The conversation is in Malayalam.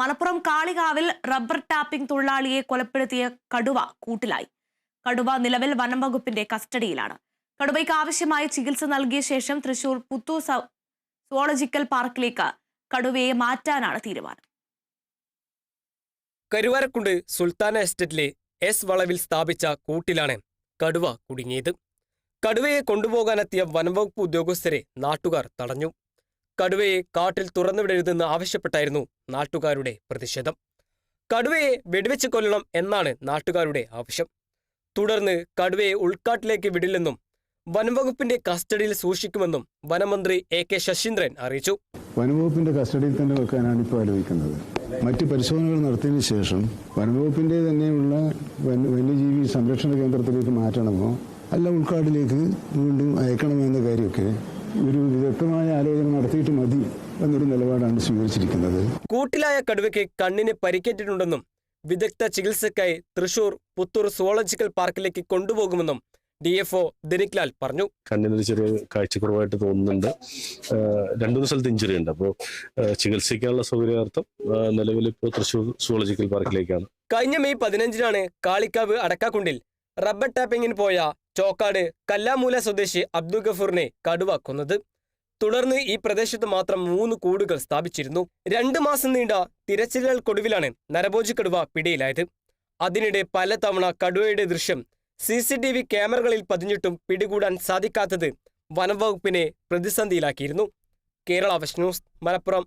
മലപ്പുറം കാളികാവിൽ റബ്ബർ ടാപ്പിംഗ് തൊഴിലാളിയെ കൊലപ്പെടുത്തിയ കടുവ കൂട്ടിലായി. കടുവ നിലവിൽ വനം വകുപ്പിന്റെ കസ്റ്റഡിയിലാണ്. കടുവയ്ക്ക് ആവശ്യമായ ചികിത്സ നൽകിയ ശേഷം തൃശൂർ പുത്തൂർ സുവോളജിക്കൽ പാർക്കിലേക്ക് കടുവയെ മാറ്റാനാണ് തീരുമാനം. കരുവാരക്കുണ്ട് സുൽത്താന എസ്റ്റേറ്റിലെ എസ് വളവിൽ സ്ഥാപിച്ച കൂട്ടിലാണ് കടുവ കുടുങ്ങിയത്. കടുവയെ കൊണ്ടുപോകാനെത്തിയ വനംവകുപ്പ് ഉദ്യോഗസ്ഥരെ നാട്ടുകാർ തടഞ്ഞു. കടുവയെ കാട്ടിൽ തുറന്നുവിടരുതെന്ന് ആവശ്യപ്പെട്ടായിരുന്നു നാട്ടുകാരുടെ പ്രതിഷേധം. കടുവയെ വെടിവെച്ച് കൊല്ലണം എന്നാണ് നാട്ടുകാരുടെ ആവശ്യം. തുടർന്ന് കടുവയെ ഉൾക്കാട്ടിലേക്ക് വിടില്ലെന്നും വനംവകുപ്പിന്റെ കസ്റ്റഡിയിൽ സൂക്ഷിക്കുമെന്നും വനമന്ത്രി എ കെ ശശീന്ദ്രൻ അറിയിച്ചു. വനംവകുപ്പിന്റെ കസ്റ്റഡിയിൽ തന്നെ വെക്കാനാണ് ഇപ്പോൾ ആലോചിക്കുന്നത്. മറ്റ് പരിശോധനകൾ നടത്തിയതിന് ശേഷം വനംവകുപ്പിന്റെ തന്നെയുള്ള വന്യ- വന്യജീവി സംരക്ഷണ കേന്ദ്രത്തിലേക്ക് മാറ്റണമോ അല്ല ഉൾക്കാടിലേക്ക് വീണ്ടും അയക്കണമോ എന്ന കാര്യമൊക്കെ ഒരു വിദഗ്ധമായ ആലോചന നടത്തിയിട്ട് മതി എന്നൊരു നിലപാടാണ് സ്വീകരിച്ചിരിക്കുന്നത്. കൂട്ടിലായ കടുവയ്ക്ക് കണ്ണിന് പരിക്കേറ്റിട്ടുണ്ടെന്നും വിദഗ്ധ ചികിത്സയ്ക്കായി തൃശൂർ പുത്തൂർ സുവോളജിക്കൽ പാർക്കിലേക്ക് കൊണ്ടുപോകുമെന്നും ഡി എഫ് ഒ ദിനിക്ലാൽ പറഞ്ഞു. കണ്ണിനൊരു ചെറിയ കാഴ്ചക്കുറവായിട്ട് തോന്നുന്നുണ്ട്. രണ്ടു മൂന്ന് സ്ഥലത്ത് ഇഞ്ചുറി ഉണ്ട്. അപ്പോൾ ചികിത്സിക്കാനുള്ള സൗകര്യാർത്ഥം നിലവിൽ ഇപ്പോൾ തൃശൂർ സുവോളജിക്കൽ പാർക്കിലേക്കാണ്. കഴിഞ്ഞ മെയ് പതിനഞ്ചിനാണ് കാളിക്കാവ് അടക്കാക്കുണ്ടിൽ റബ്ബർ ടാപ്പിങ്ങിന് പോയ ചോക്കാട് കല്ലാമൂല സ്വദേശി അബ്ദുൽ ഗഫൂറിനെ കടുവ കൊന്നത് തുടർന്ന് ഈ പ്രദേശത്ത് മാത്രം മൂന്ന് കൂടുകൾ സ്ഥാപിച്ചിരുന്നു. രണ്ട് മാസം നീണ്ട തിരച്ചിലുകൾക്കൊടുവിലാണ് നരഭോജി കടുവ പിടിയിലായത്. അതിനിടെ പലതവണ കടുവയുടെ ദൃശ്യം സി സി ടി വി ക്യാമറകളിൽ പതിഞ്ഞിട്ടും പിടികൂടാൻ സാധിക്കാത്തത് വനംവകുപ്പിനെ പ്രതിസന്ധിയിലാക്കിയിരുന്നു. കേരള വിഷ്ണൂസ് മലപ്പുറം.